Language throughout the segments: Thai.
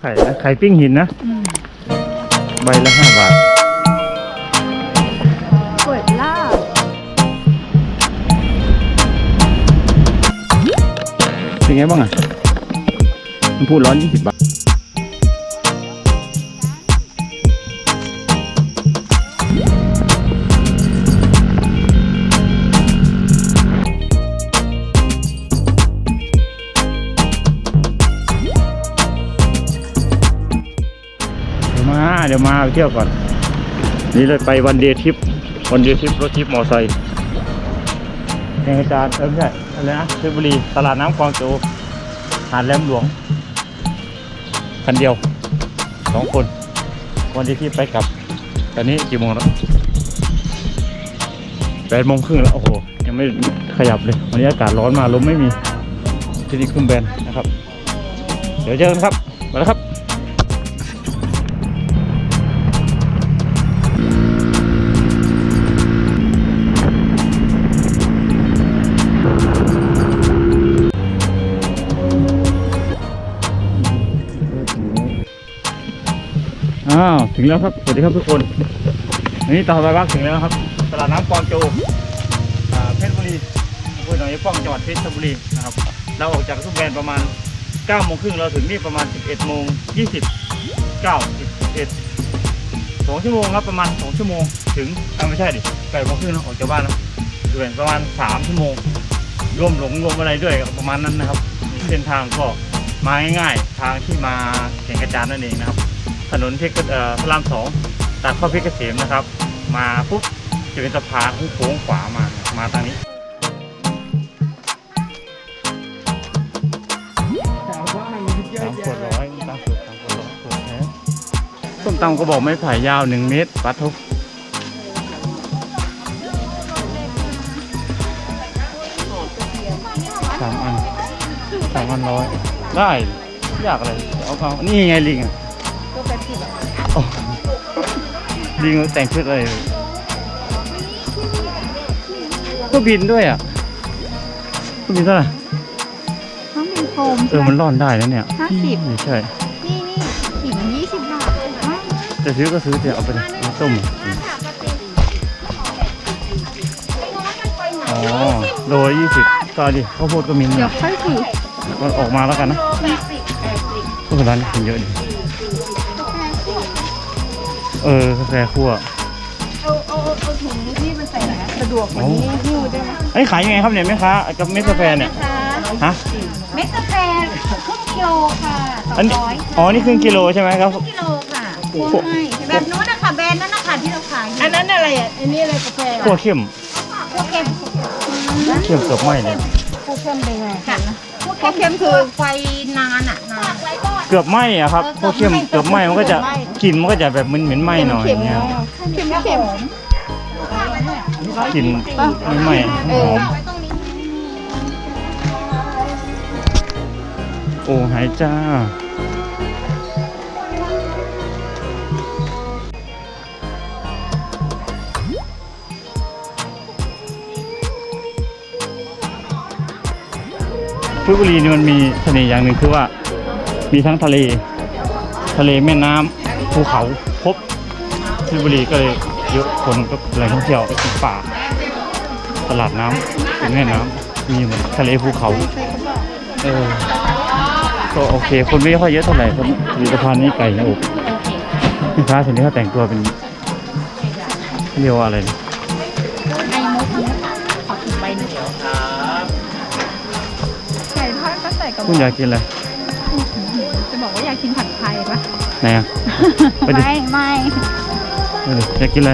ไข่นะไข่ปิ้งหินนะอืมใบละห้าบาทเปิดล่าเป็นไงบ้างอะมันพูดร้อนยี่สิบบาท เดี๋ยวมาไปเที่ยวก่อน นี่เลยไปวันเดย์ทริป วันเดย์ทริปรถทริปมอไซค์แข่งอาจารย์เออไม่ใช่อะไรนะเพชรบุรี ตลาดน้ำคลองโจหาดแหลมหลวง คันเดียวสองคน วันเดย์ทริปไปกลับ ตอนนี้กี่โมงแล้วแปดโมงครึ่งแล้ว โอ้โห ยังไม่ขยับเลย วันนี้อากาศร้อนมาลมไม่มีที่นี่ขึ้นแบนนะครับ เดี๋ยวเจอกันครับ มาแล้วครับ ถึงแล้วครับ สวัสดีครับทุกคนนนี้ตลาดบ้านถึงแล้วครับ ตลาดน้ำกองโจเพชรบุรีอำเภอหนองยายป้องจังหวัดเพชรบุรีนะครับ เราออกจากทุ่งแบนประมาณ9โมงครึ่งเราถึงนี่ประมาณ 11โมง20 9 11สองชั่วโมงครับประมาณ 2 ชั่วโมง ถึงไม่ใช่ดิ8โมงครึ่งเราออกจากบ้านแล้วเดือนประมาณ 3 ชั่วโมงรวมหลงรวมอะไรด้วยประมาณนั้นนะครับ เส้นทางก็มาง่ายๆ ทางที่มาแข่งกระจานนั่นเองนะครับ ถนนเพชรพระรามสองตัดเข้าเพชรเกษมนะครับ มาปุ๊บจะเป็นสะพานโค้งขวามามาทางนี้สามขวดร้อยสามขวดสามขวดร้อยขวดแท้ส้มตำก็บอกไม่ไผ่ยาวหนึ่งเมตรปัดทุกสามอันสามอันร้อยได้ ยากอะไรเอาเอานี่ไงลิงอะ ลิงมันแต่งชุดอะไรก็บินด้วยอะก็บินเท่าไหร่ต้องเป็นโฟมเออมันร่อนได้แล้วเนี่ยห้าสิบไม่ใช่ นี่นี่ขิงยี่สิบบาทไม่จะซื้อก็ซื้อเดี๋ยวเอาไปเลยมาต้มอ๋อโลยี่สิบต่อดิข้าวโพดก็มีเดี๋ยวนะค่อยถือมันออกมาแล้วกันนะพวกร้านกินเยอะดิ เออกาแฟคั่วเอาเอาเอาเอาถุงที่มันใส่ไหนอะสะดวกกว่านี้หิ้วได้ไหมไอ้ยขายยังไงครับเนี่ยแม่ค้ากับเม็ดกาแฟเนี่ยฮะเม็ดกาแฟครึ่งกิโลค่ะสออันงนี้ร้อยอ๋อนี่ครึ่งกิโลใช่ไหมครับ กิโลค่ะพวกแบบนู้นนะคะแบรนด์นั้นนะคะที่เราขายอยู่อันนั้นอะไรอะอันนี้อะไรกาแฟคั่วเข้มพวกเค็มเข้มเกือบไหม้เลยพวกเข้มเป็นไงค่ะพวกพวกเข้มคือไฟนานอะนานเกือบไหม้อะครับพวกเข้มเกือบไหม้มันก็จะ กลิ่นมันก็จะแบบเหมือนเหมือนไหม้หน่อยเข็มเนี่ยเข็มเข็มกลิ่นไม่ไหม้หอมโอ้หายจ้าเพชรบุรีนี่มันมีเสน่ห์อย่างหนึ่งคือว่า มีทั้งทะเล ทะเลแม่น้ำ ภูเขาครบเพชรบุรีก็เลยเยอะคนก็แหล่งท่องเที่ยวเป็นป่า ตลาดน้ำเป็นแม่น้ำมีหมดทะเลภูเขาเออก็โอเค คนไม่ค่อยเยอะเท่าไหร่คนผลิตภัณฑ์นี้ไก่นะอบลูกค้าส่วนนี้เขาแต่งตัวเป็นเรียกว่าอะไรนะไอ้มุกนี้ขอถึงใบหนึ่งไก่ทอดก็ใส่กระบคุณอยากกินอะไรจะ บอกว่าอยากกินผัดไทยปะไหนอะไปดิไม่ไม่ไปดิอยากกินอะไร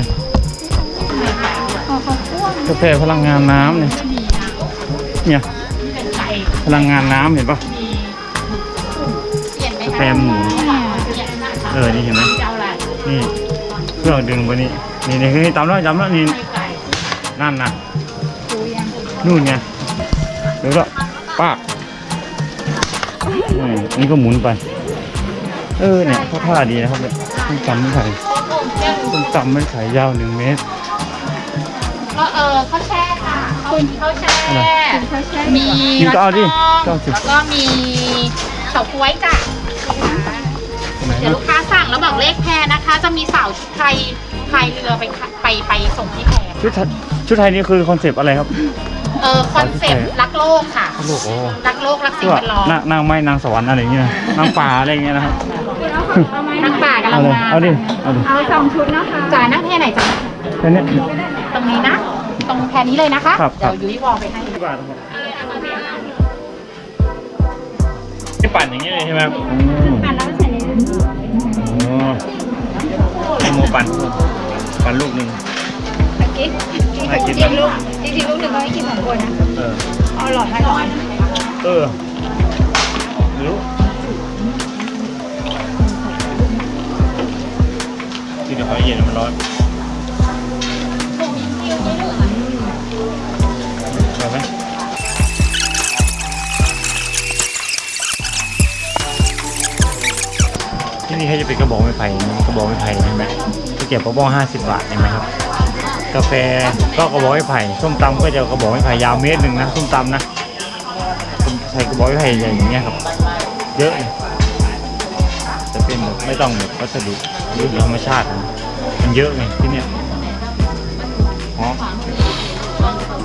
ขอเขาพ่วงกาแฟพลังงานน้ำเนี่ยเนี่ยพลังงานน้ำเห็นปะกาแฟหมูเออนี่เห็นไหมนี่เครื่องดึงไปนี่นี่นี่นี่ตามแล้วจำแล้วนี่นั่นนะดูยังนู่นไงเดี๋ยวก็ป้ากนี่นี่ก็หมุนไป เออเนี่ยเขาท่าดีนะครับเนี่ยต้มตำไม่ไข่ต้มตำไม่ไข่ยาวหนึ่งเมตรก็เออข้าวแช่ค่ะคุณข้าวแช่อะไรกินข้าวแช่มีกินก็เอาดิรัดเก้าช่สิบองแล้วก็มีเฉาก๊วยจ้ะเดี๋ยวลูกค้าสั่งแล้วบอกเลขแพรนะคะ จะมีสาวชุดไทยพายเรือไปค่ะไปไปส่งที่แพรชุดไทยชุดไทยนี่คือคอนเซปต์อะไรครับเออคอนเซ็ปต์รักโลกค่ะโลกโอ้รักโลกรักคืสิ่องว่าแวดล้อมนางนางไม้นางสวรรค์อะไรอย่างเงี้ยนางป่าอะไรอย่างเงี้ยนะครับ ทั้งป่ากำลัเอางเลยมาเอาดิเอาดิเอาสองชุดนะคะจ่ายนั่งแพรไหนจ้ะแค่เนี้ย ตรงนี้นะ ตรงแพรนี้เลยนะคะครับครัเดี๋บยวยุ้ยวอลไปให้ที่บาทครับที่ปั่นอย่างเงี้ยเลยใช่ไหมครับอ่านแล้วใส่ในโอ้ให้โมปั่นปั่นลูกหนึ่งตะกิ๊กน่ากิน จรินะงลูกจริงๆลูกหนึ่งเขาให้กินสองคนนะ เออ เอาหลอดให้หลอดเออไม่รู้ินเดี๋ยวเขาเย็นมันร้อนเอาไหมที่นี่เขาจะเป็นกระบอกไม้ไผ่กระบอกไม้ไผ่ใช่ไหมตะเกียบกระบอกห้าสิบบาทใช่ไหมครับ กาแฟก็กระบอกไม้ไผ่ส้มตำก็จะกระบอกไม้ไผ่ยาวเมตรหนึ่งนะส้มตำนะใส่กระบอกไม้ไผ่ใหญ่อย่างเงี้ยครับ เยอะเลยจะเป็นแบบไม่ต้องแบบวัสดุหรือธรรมชาติ เยอะไงที่เนี้ยหอม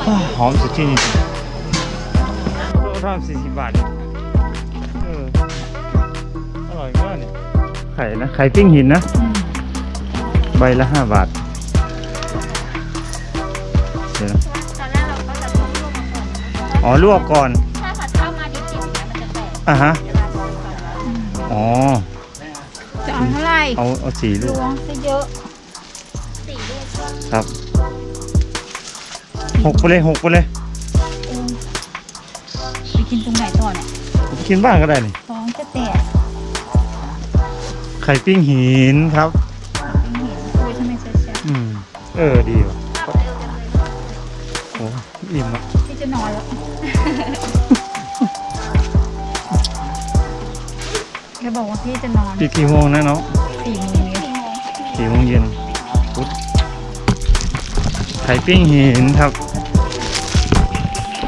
อ่าหอมสุดที่นี่โลทอมสี่สิบบาทเอออร่อยมากเนี่ยไข่นะไข่ปิ้งหินนะ ใบละห้าบาทเดี๋ยวนะตอนแรกเราก็จะต้มลวกมาก่อนอ๋อลวกก่อนถ้าผัดข้าวมาดิบๆอย่างเงี้ยมันจะแตกอะฮะเวลาทอดก่อนอ๋อจะเอาเท่าไหร่เอาเอาสี่ลูก ลวงซะเยอะสี่ลูกก็ ครับหกไปเลยหกไปเลยเออไปกินตรงไหนต่อเนี่ยกินบ้างก็ได้นี่ท้องจะแตกไข่ปิ้งหินครับ ไม่เห็นคุยทำไมช้าอืม เออดีว่ะๆเร็วจังเลยโอ้อิ่มอะพี่จะนอนแล้วแกบอกว่าพี่จะนอนปีกี่โมงนะเนาะสี่โมงเย็นสี่โมงเย็นพุธไข่ปิ้งหินครับ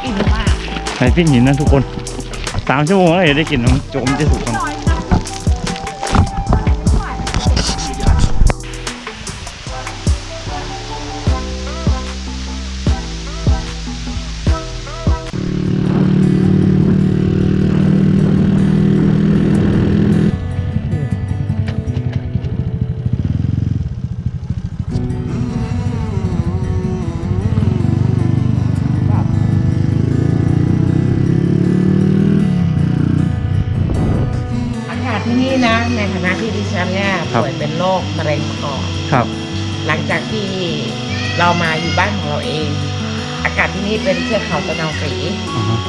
อิ่มมากไข่ปิ้งหินนะทุกคนสามชั่วโมงแล้วเดี๋ยวได้กินน้ำโจมจะสุก เป็นโรคมะเร็งปอดครับ หลังจากที่เรามาอยู่บ้านของเราเอง อากาศที่นี่เป็นเทือกเขาตะนาวศรีอ่าฮะ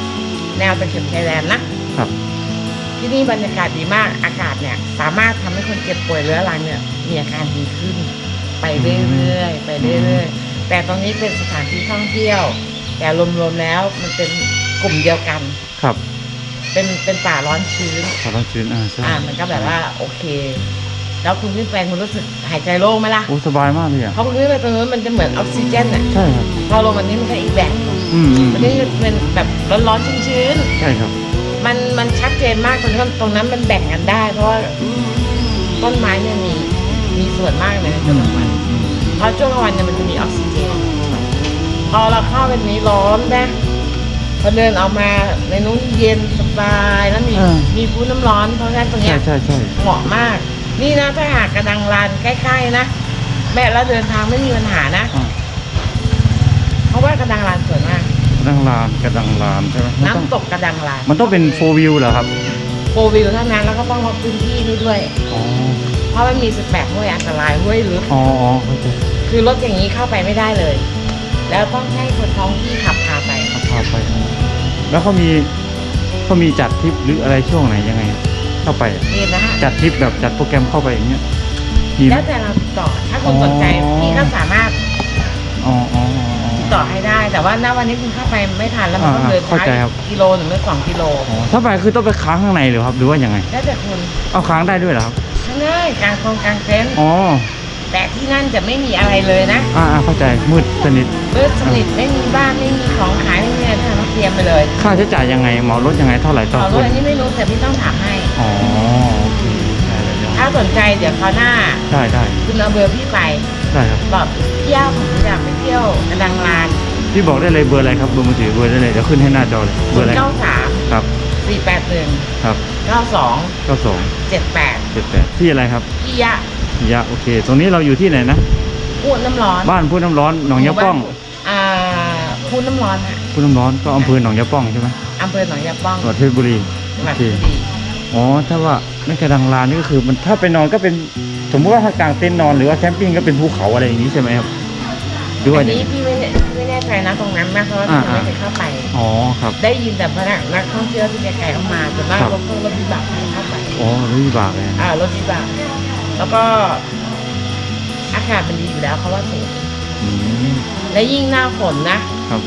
แนวตะเข็บชายแดนนะครับ ที่นี่บรรยากาศดีมากอากาศเนี่ย สามารถทำให้คนเจ็บป่วยเรื้อรังเนี่ย มีอาการดีขึ้น ไปเรื่อยๆไปเรื่อยๆแต่ตรงนี้เป็นสถานที่ท่องเที่ยว แต่รวมๆแล้วมันเป็นกลุ่มเดียวกัน ครับเป็นเป็นป่าร้อนชื้น ขอต้องชื้นอ่าใช่ อ่ามันก็แบบว่าโอเค แล้วคุณขึ้นไปคุณรู้สึกหายใจโล่งไหมล่ะโอ้สบายมากเลยอะเพราะคุณขึ้นไปตรงนู้นมันจะเหมือนออกซิเจนอะใช่ครับพอลงมานี้มันก็อีกแบบหนึ่งอืมอืมมันนี่เป็นแบบร้อนๆชื้นใช่ครับ ๆมันมันชัดเจนมากตรงนั้นตรงนั้นมันแบ่งกันได้ เพราะว่าต้นไม้เนี่ยมีมีส่วนมากเลยในช่วงกลางวันเพราะช่วงกลางวันเนี่ยมันจะมีออกซิเจนพอเราเข้าไปนี้ร้อนนะพอเดินออกมาในนู้นเย็นสบายแล้วมีอ่ามีฟูน้ำร้อนเพราะฉะนั้นตรงเนี้ใช่ย ใช่ใช่เหมาะมาก นี่นะถ้าหากกระดังลานใกล้ๆนะแม่แล้วเดินทางไม่มีปัญหานะอ่าเพราะว่ากระดังลานสวยมากกระดังลานกระดังลานใช่ไหมมันต้องน้ำตกกระดังลานมันต้องเป็นโฟวิวเหรอครับโฟร์วิวเท่านั้นแล้วก็ต้องลดพื้นที่นี่ด้วย อ๋อเพราะมันมี18ห้วยอันตรายห้วยลึก อ๋ออ๋อเข้าใจคือรถอย่างนี้เข้าไปไม่ได้เลย แล้วต้องให้คนท้องที่ขับพาไป เอาพาไป แล้วเขามีเขามีจัดทริปหรืออะไรช่วงไหนยังไง เข้าไปอะนี่นะฮะจัดทริปแบบจัดโปรแกรมเข้าไปอย่างเงี้ยมีไหม แล้วแต่เราติดต่อถ้าคุณสนใจอ๋อ พี่ก็สามารถอ๋ออ๋ออ๋อ ติดต่อให้ได้ แต่ว่าณวันนี้คุณเข้าไปไม่ทันแล้วมันต้องอ่าเดินเข้าใจครับ กิโลหนึ่งหรือสองกิโลอ๋อถ้าไปคือต้องไปค้างข้างในเหรือครับ หรือว่ายังไง แล้วแต่คุณเอาค้างได้ด้วยเหรอครับไม่ได้กลางโครงกลางเต็นท์อ๋อ แต่ที่นั่นจะไม่มีอะไรเลยนะอ่าอ่าเข้าใจมืดสนิทมืดสนิทไม่มีบ้านไม่มีของขายไม่มีอะไรท่านต้องเตรียมไปเลยค่าใช้จ่ายยังไงเหมารถยังไงเท่าไหร่ต่อขอครถนอันนี้ไม่รู้แต่พี่ต้องถามให้ อ๋อโอเคได้เลยเดี๋ยวถ้าสนใจเดี๋ยวคราวหน้า ได้ได้คุณเอาเบอร์พี่ไปได้ครับบอกพี่ย่าผมอยากไปเที่ยวกระดังลานพี่บอกได้เลยเบอร์อะไรครับเบอร์มือถือเบอร์ได้เลยเดี๋ยวขึ้นให้หน้าจอเลยเบอร์อะไรเก้าสามครับสี่แปดหนึ่งครับเก้าสองเก้าสองเจ็ดแปดเจ็ดแปดที่อะไรครับพี่ยะยะโอเค ตรงนี้เราอยู่ที่ไหนนะพูดน้ำร้อนบ้านพูดน้ำร้อนหนองยะป้องอ่าพูดน้ำร้อนฮะพูดน้ำร้อนก็อำเภอหนองยะป้องใช่ไหมอำเภอหนองยาป้องจังหวัดเพชรบุรีจังหโอวัดเคสุรี อ๋อ ถ้าว่าไม่กระดังลานนี่ก็คือ มันถ้าไปนอนก็เป็นสมมติว่าถ้ากางเต็นท์นอนหรือว่าแคมปิ้งก็เป็นภูเขาอะไรอย่างนี้ใช่ไหมครับด้วยอันเนี่ยนี้พี่ไม่แน่พี่ไม่แน่ใจนะตรงนั้นนะเพราะว่าพี่อ่าไม่เคยเข้าไปอ๋อครับ ได้ยินแต่พนักนักท่องเที่ยวที่ไกลๆเข้ามาส่วนมากครับรถรถวิบากให้เข้าไปอ๋อรู้วิบากเลยนะอ่ารถวิบากแล้วก็อากาศมันดีอยู่แล้วเขาว่าสวยอืมและยิ่งหน้าฝนนะครับ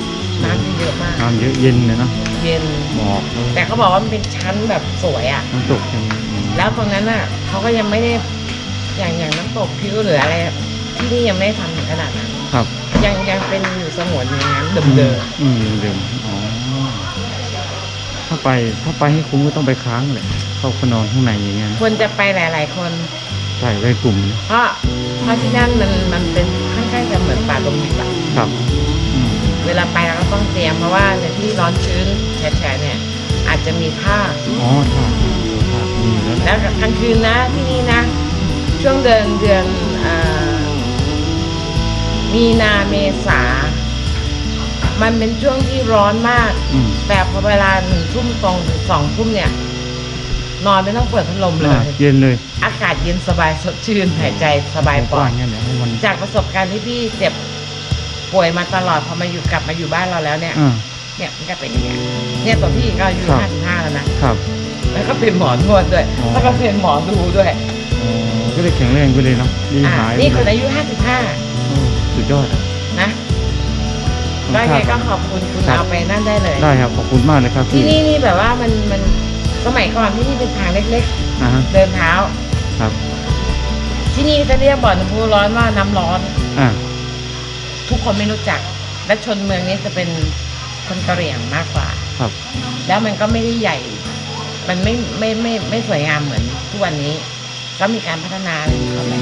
น้ำจะเยอะมาก น้ำเยอะเย็นเลยเนาะเย็น หมอกแต่เขาบอกว่ามันเป็นชั้นแบบสวยอะน้ำตกใช่ไหมอืมแล้วตรงนั้นน่ะเขาก็ยังไม่ได้อย่างอย่างน้ำตกพิวหรืออะไร ที่นี่ยังไม่ได้ทำถึงขนาดนั้น ครับยังยังเป็นอยู่สงวนอย่างนั้นเดิมอืมเดิมๆอ๋อถ้าไปถ้าไปให้คุ้มก็ต้องไปค้างเลยเข้าไปนอนข้างในอย่างเงี้ยนะๆควรจะไปหลาย ๆ คน ใช่ไปกลุ่มนะเพราะเพราะที่นั่นมันมันเป็นค่อนข้างจะเหมือนป่าดงดิบอะครับอืม เวลาไปเราก็ต้องเตรียมเพราะว่าในที่ร้อนชื้นแฉะๆเนี่ยอาจจะมีท่าอ๋อท่าท่ามีอยู่แล้วแหแล้ละวกลางคืนนะที่นี่นะ ช่วงเดือนเดือนเอ่อมีนาเมษา มันเป็นช่วงที่ร้อนมาก อืมแต่พอเวลาหนึ่งทุ่มตรงถึงสองทุ่มเนี่ย นอนไม่ต้องเปิดพัดลมเลอ่าย เย็นเลยอากาศเย็นสบายสดชื่นหายใจสบายปกอว้าดงเงี้ยเดี๋ยวให้มันจากประสบการณ์ที่พี่เจ็บ ป่วยมาตลอดพอมาอยู่กลับมาอยู่บ้านเราแล้วเนี่ย อ่า เนี่ยมันก็เป็นอย่างเงี้ยเนี่ยตัวพี่ก็อายุครับ ห้าสิบห้าแล้วนะครับ แล้วก็เป็นหมอนวดด้วยอ๋อ แล้วก็เป็นหมอดูด้วยอ๋อก็เลยแข็งแรงไปเลยเนาะดีอ่าหายไปนี่คนเลยอายุห้าสิบห้าโอ้สุดยอดอะนะก็ยังไงก็ขอบคุณคุณครับเอาไปนั่นได้เลย ได้ครับขอบคุณมากเลยครับที่นี่นี่แบบว่ามันมันสมัยก่อนที่นี่เป็นทางเล็กอ่าฮะๆ เดินเท้า ครับที่นี่จะเรียกบ่อน้ำพุร้อนว่าน้ำร้อน อ่า ทุกคนไม่รู้จัก และชนเมืองนี้จะเป็นคนกะเหรี่ยงมากกว่า ครับ แล้วมันก็ไม่ได้ใหญ่ มันไม่ไม่ไม่ไม่สวยงามเหมือนทุกวันนี้ ก็มีการพัฒนาอะไรของเขาไป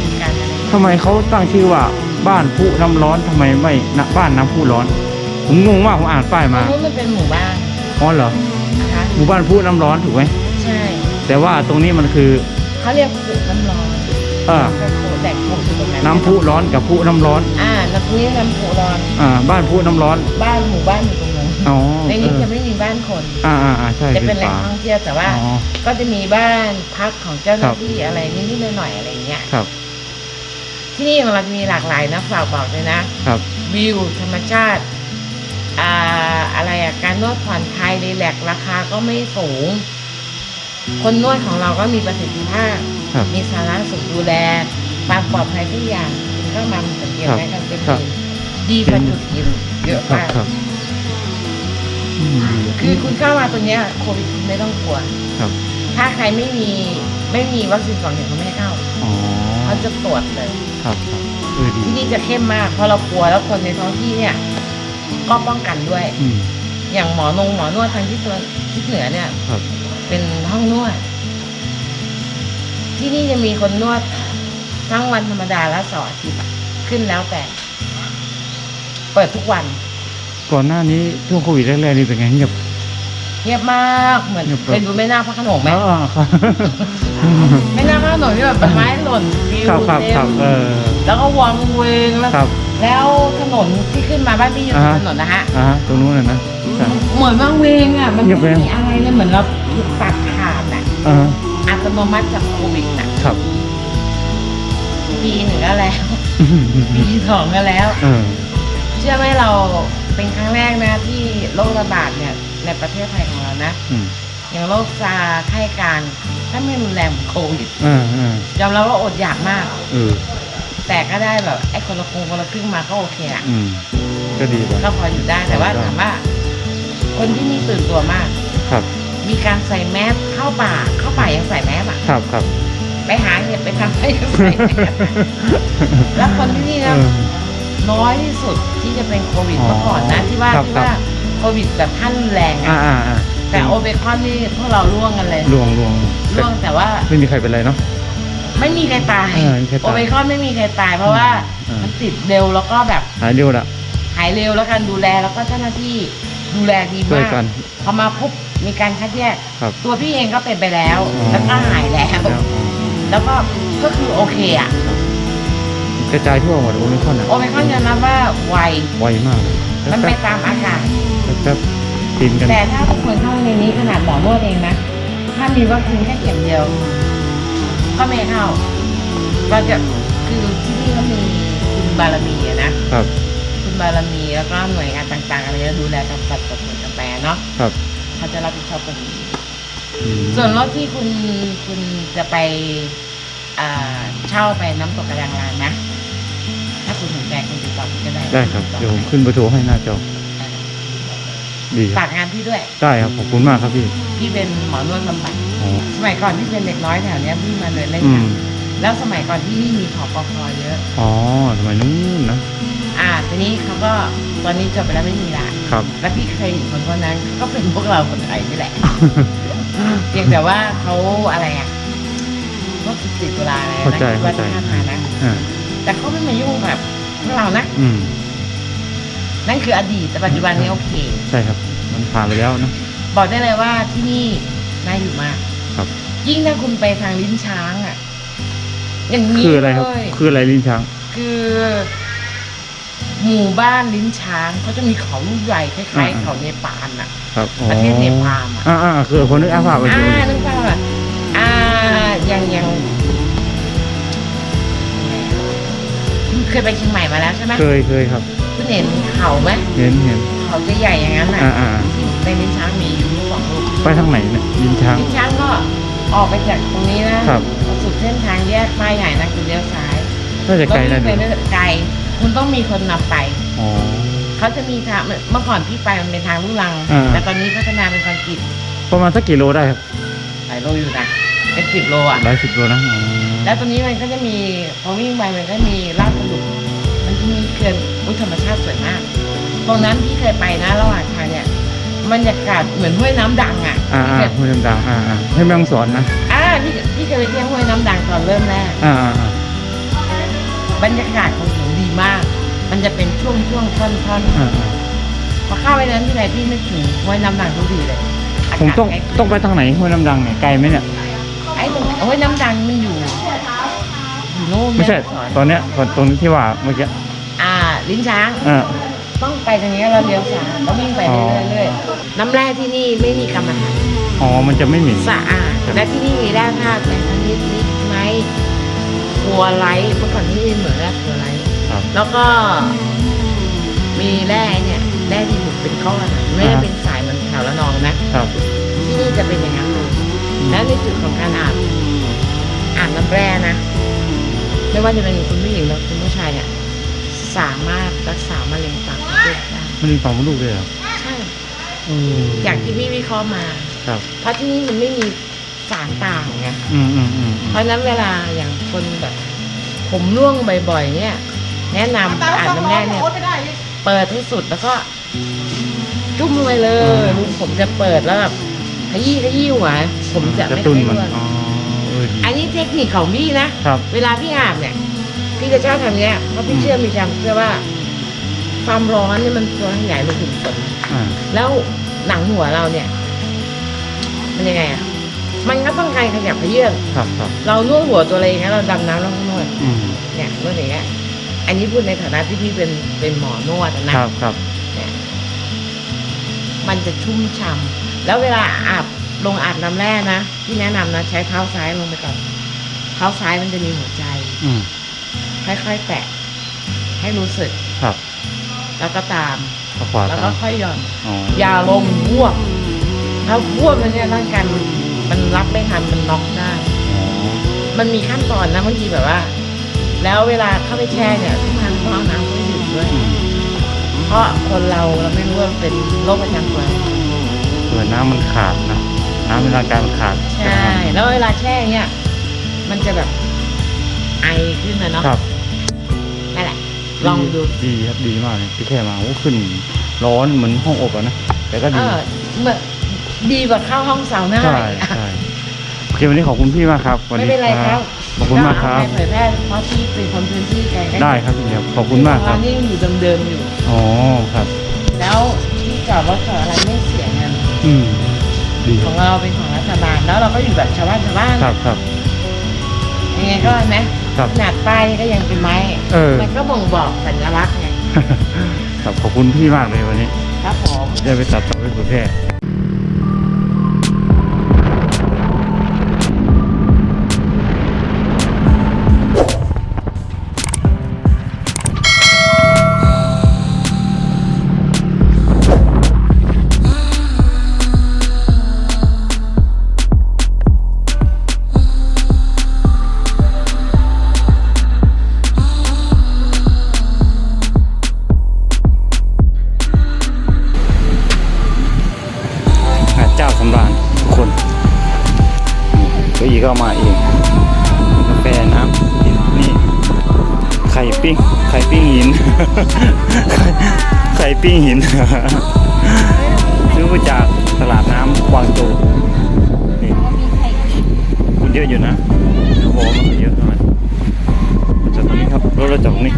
มีการอะไรทำไมเขาตั้งชื่อว่าบ้านผู้น้ำร้อนทำไมไม่นะบ้านน้ำผู้ร้อน ผมงงมากผมอ่านป้ายตรมางนู้นมันเป็นหมู่บ้านอ๋อเหรอนะคะหมู่บ้านผู้น้ำร้อนถูกไหมใช่แต่ว่าตรงนี้มันคือเขาเรียกผูน้ำร้อน เออแต่ผูแดกผูอยู่ตรงนั้นน้ำพุร้อนกับผู้น้ำร้อน อ่าน้ำพุนี่น้ำผูร้อน อ่า บ้านผู้น้ำร้อน บ้านหมู่บ้านอยู่ตรงนั้นอ๋อในนี้เออจะไม่มีบ้านคนอ่าอ่าอ่าใช่จะเป็นแหล่งป่าท่องเที่ยวแต่ว่า อ๋อ ก็จะมีบ้านพักของเจ้าหครัน้าบที่อะไรนิดๆหน่อยๆอะไรเงี้ย ครับ ที่นี่ของเราจะมีหลากหลายนะฝากบอกเลยนะ ครับ วิวธรรมชาติอ่าอะไรอะการนวดผ่อนคลายรีแลกซ์ราคาก็ไม่สูง คนนวดของเราก็มีประสิทธิภาพ ครับ มีสาระสุขดูแลความปลอดภัยทุกอย่างคุณเข้ามามันสังเกตไหมครักับนเป็นครับดีกว่าจุดยืนเยอะครับมากครับอืมคือคุณเข้ามาตัวเนี้ยโควิดคุณไม่ต้องกลัว ครับถ้าใครไม่มีไม่มีวัคซีนสองเข็มเขาไม่ให้เข้าอ๋อเขาจะตรวจเลย ครับครับเออดีที่นี่จะเข้มมากเพราะเรากลัวแล้วคนในท้องที่เนี่ย ก็ป้องกันด้วย อืมอย่างหมอนงหมอนวดทางที่ตัวทิศเหนือเนี่ย ครับเป็นห้องนวด ที่นี่จะมีคนนวดทั้งวันธรรมดาและเสาร์อาทิตย์ขึ้นแล้วแต่ เปิดทุกวัน ก่อนหน้านี้ช่วงโควิดแรกๆนี่เป็นไงเงียบ เงียบมากเหมือนเงียบแบบเคยดูแม่นาคพระโขนงไหมอ๋อครับแม่นาคพระโขนงที่แบบใบไม้หล่นปลิวครับครับเต็ครับมเออแล้วก็วังเวงแล้วครับ แล้วถนนที่ขึ้นมาบ้านพี่อยู่อ่าติดฮะ ถนนนะฮะ อ่าฮะตรงนู้นน่ะนะใช่เหมือนวังเวงอะ มันเงียบไม่เวงมีอะไรเลยเหมือนเราถูกตัดขาดอะ อ่าฮะ อัตโนมัติจากโควิดน่ะครับปีหนึ่งก็แล้ว ปีสองก็แล้ว เออเชื่อไหมเราเป็นครั้งแรกนะที่โรคระบาดเนี่ยในประเทศไทยของเรานะ อืมอย่างโรคซาร์ไข้การถ้าไม่รุนแรงเหมือนโควิดอ่าอ่ายอมรับว่าอดอยากมาก เออแต่ก็ได้แบบไอ้คนละคงคนละครึ่งมาก็โอเคอะอืมก็ดีไปก็พออยู่ได้แต่ว่าได้ถามว่า คนที่นี่ตื่นตัวมาก ครับ มีการใส่แมสเข้าป่าเข้าป่ายังใส่แมสอะครับครับไปหาเห็ดไปทำอะไรยังใส่แมสอะแล้วคนที่นี่เอนะอน้อยที่สุดที่จะเป็นโควิดอ๋อเมื่อก่อนนะที่ว่าครับที่ครับว่าโควิดแบบขั้นรุนแรงอ่าอะอ่าอ่าแต่โอเมคอนนี่พวกเราล่วงกันเลยลวงลวงล่วงแต่ว่าไม่มีใครเป็นไรเนาะพไม่มีใครตายเออไม่มีใครตายโอไมครอนไม่มีใครตายเพราะว่าอืมมันติดเร็วแล้วก็แบบหายเร็วละหายเร็วแล้วการดูแลแล้วก็เจ้าหน้าที่ดูแลดีช่วยมากกันพอมาปุ๊บ มีการคัดแยก ครับตัวพี่เองก็เป็นไปแล้ว อ๋อ แล้วก็หายแล้ว แล้วแล้วก็ก็คือโอเคอะกระจายทั่วหมดโอมิครอนอะโอไมครอนยอมรับว่าไวไวมากมันไปตามอากาศแป๊บๆกินกันแต่ถ้าทุกคนเข้าในนี้ขนาดหมอนวดเองนะ ถ้ามีวัคซีนแค่เข็มเดียว ก็ไม่เข้า เราจะคือที่นี่เขามีคุณบารมีอะนะ ครับ คุณบารมีแล้วก็หน่วยงานต่างๆอะไรจะดูแลกำจัดกับผลกาแฟเนาะ ครับ เขาจะรับผิดชอบตรงนี้อืมส่วนรถที่คุณคุณจะไปอ่าเช่าไปน้ำตกกระดังลานนะ ถ้าคุณสนใจคุณติดต่อพี่ก็ได้ได้ครับ เดี๋ยวผมขึ้นเบอร์โทรให้หน้าจอ ดีคฝารับ กงานพี่ด้วย ได้ครับ ขอบคุณมากครับพี่พี่เป็นหมอนวดบำบัดอ๋อสมัยก่อนพี่เป็นเด็กน้อยแถวเนี้ยพี่มาเดินเล่นอืกัมนแล้วสมัยก่อนที่นี่มีขอปคเยอะ อ๋อสมัยนู้นนะอ่า ทีนี้เขาก็ตอนนี้จบไปแล้วไม่มีละครับ แล้วพี่เคยเห็นคนคนนั้นก็เป็นพวกเราคนไทยนี่แหละเพียงแต่ว่าเขาอะไรอะพวกสิบตุลาอะไรเข้านะใจคิดว่าเข้าใจจะมานะอ่าแต่เขาไม่มายุ่งแบบพวกเรานะอืมนั่นคืออดีตแต่ปัจจุบันนี้โอเค ใช่ครับ มันผ่านไปแล้วนะบอกได้เลยว่าที่นี่น่าอยู่มาก ครับ ยิ่งถ้าคุณไปทางลิ้นช้างอะอย่างนี้คืออะไรครับเลยคืออะไรลิ้นช้าง คือ หมู่บ้านลิ้นช้างเขาจะมีเขาลูกใหญ่คล้ายอ่าๆเขาเนปาลน่ะ ครับอ๋อประเทศเนปาลอะอ่าอ่าคือคนนึกอาภาพไปอ่าดูนึกภาพอะอ่าอย่างอย่างคุณเคยไปเชียงใหม่มาแล้วใช่ไหมเคยเคยครับ คุณเห็นเขาไหมเห็นเห็นเขาจะใหญ่อย่างนั้นน่ะอ่าอ่าที่ในลิ้นช้างมีอยู่สองลูกไปทางไหนเนี่ยลิ้นช้าง ลิ้นช้างก็ออกไปจากตรงนี้นะครับ สุดเส้นทางแยกป้ายใหญ่นะคุณเลี้ยวซ้ายน่าจะไกลรนะถวิ่งดู ไปเรื่อยไกล คุณต้องมีคนนำไป อ๋อ เขาจะมีทางเมื่อก่อนพี่ไปมันเป็นทางลูกรัง อ่า แต่ตอนนี้พัฒนาเป็นคอนกรีตประมาณสักกี่โลได้ครับหลายโลอยู่นะเป็นสิบโลอะ หลายสิบโลนะอ๋อแล้วตรงนี้มันก็จะมีพอวิ่งไปมันก็มีลาดสลุกมันจะมีเขื่อนอุยธรรมชาติสวยมาก ตรงนั้นพี่เคยไปนะระหว่างทางเนี่ยบรรยากาศเหมือนห้วยน้ำดังอะอ่าพี่อ่าเคยห้วยน้ำดังอ่าอ่าให้แม่งสอนนะอ่าพี่พี่เคยไปเที่ยวห้วยน้ำดังตอนเริ่มแรก อ่าอ่าอ่าบรรยากาศของหิน ดีมาก มันจะเป็นช่วงช่วงท่อนท่อนอ่าอ่าพอเข้าไปนั้นที่ไหนพี่นึกถึงห้วยน้ำดังทุกทีเลยาผมกาศต้องใกล้ต้องไปทางไหนห้วยน้ำดังเนี่ยไกลไหมเนี่ย ไอ้ตรงห้วยน้ำดังมันอยู่อยู่โน่นไม่ใช่แสอดตอนเนี้ยตอนตรงที่ว่าเมื่อกี้อ่า ลิ้นช้าง อ่า ต้องไปทางนี้เราเลี้ยวซ้ายแล้ววิ่งไปอ๋อเรื่อยๆน้ำแร่ที่นี่ไม่มีกรรมฐานอ๋อ มันจะไม่เหม็น สะอาด และที่นี่มีแร่ธาตุแต่ชนิดลิกไนท์ทัวไลท์เมื่อก่อนที่นี่เหมือนแร่ทัวไลท์ ครับแล้วก็ มีแร่เนี่ยแร่ที่หมุนเป็นก้อนอะไม่ได้เป็นสายเหมือนแถวละนองนะครับ ที่นี่จะเป็นอย่างนั้นเลยและในจุดของการอาบอาบน้ำแร่นะไม่ว่าจะเป็นคุณผู้หญิงหรือคุณผู้ชายเนี่ยสามารถรักษามะเร็งปากมดลูกได้มันมีความรู้เลยเหรอใช่อืมอย่างที่พี่วิเคราะห์มา ครับ เพราะที่นี่มันไม่มีสารต่างไงอืมอืมอืมเพราะฉะนั้นเวลาอย่างคนแบบ ผมร่วงบ่อยๆเนี่ย แนะนำอาบน้ำแร่เนี่ยเปิดให้สุดแล้วก็จุ่มลงไปเลยลุงผมจะเปิดแล้วแบบขยี้ขยี้หัวผมจะกระไม่ตุ้นค่อยมันร่วงอ๋อเออดีอันนี้เทคนิคของพี่นะครับเวลาพี่อาบเนี่ยพี่จะชอบทำเนี้ยเพราะพี่เชื่อมีจำเชื่อว่า ความร้อนเนี่ยมันตัวขยายรูขุมขนอ่าแล้วหนังหัวเราเนี่ย มันยังไงอะมันก็ต้องการขยับขยื่นครับครับเรานวดหัวตัวเองนะเราดำน้ำแล้วก็นวดอืมเนี่ยนวดอย่างเงี้ย อันนี้พูดในฐานะที่พี่เป็นเป็นหมอนวดอะนะ ครับครับเนี่ยมันจะชุ่มฉ่ำแล้วเวลาอาบลงอาบน้ำแร่นะพี่แนะนำนะใช้เท้าซ้ายลงไปก่อนเท้าซ้ายมันจะมีหัวใจ อืมค่อยๆแตะ ให้รู้สึก ครับแล้วก็ตามเอาขวาแล้วตาก็มค่อยหย่อน อ๋ออย่าลงบวบถ้าบวบมันเนี่ยร่างกายมันมันรับไม่ทันมันน็อกได้ อ๋อมันมีขั้นตอนนะบางทีแบบว่า แล้วเวลาเข้าไปแช่เนี่ยทุกครั้งต้องเอาน้ำให้ดื่มด้วยอืมเพราะคนเราเราไม่รู้ว่าเป็นโรคประจำตัวเผื่อน้ำมันขาดนะน้ำในร่างกายมันขาดใช่ แล้วเวลาแช่เนี่ย มันจะแบบไอขึ้นนะเนาะครับนั่นแหละ ลองดูดีครับดีมากเลยที่แค่มาโอ้ขึ้น ร้อนเหมือนห้องอบอะนะแต่ก็เอดีอเหมือนดีกว่าเข้าห้องสาวน่าใช่อีกอะ ใช่เควันนี้ขอบคุณพี่มากครับวันไม่นี้เป็นไรครับ ขอบคุณมากครับเอไปเผยแพร่เพราะที่เป็นคนพื้นที่ไกลได้ครับพี่เดียวขอบคุณมากครับ นี่ยังอยู่เดิมๆอยู่ อ๋อครับ แล้วที่จอดรถจอดอะไรไม่เสียเงินอืมดีของเราเป็นของรัฐบาลแล้วเราก็อยู่แบบชาวบ้านชาวบ้านครับครับ ยังไงก็นะครับ ขนาดป้ายก็ยังเป็นไม้เออ มัน ก็บ่งบอกสัญลักษณ์ไงครับขอบคุณพี่มากเลยวันนี้ครับผมได้ไปตัดต่อไปเผยแพร่ ปิ้งไข่ปิ้งหิน ไข่ปิ้งหิน ซื้อมาจากตลาดน้ำกวางโจวนี่คนเยอะอยู่นะเขาบอกว่ามันเยอะหน่อยจากตรงนี้ครับรถเราจากตรงนี้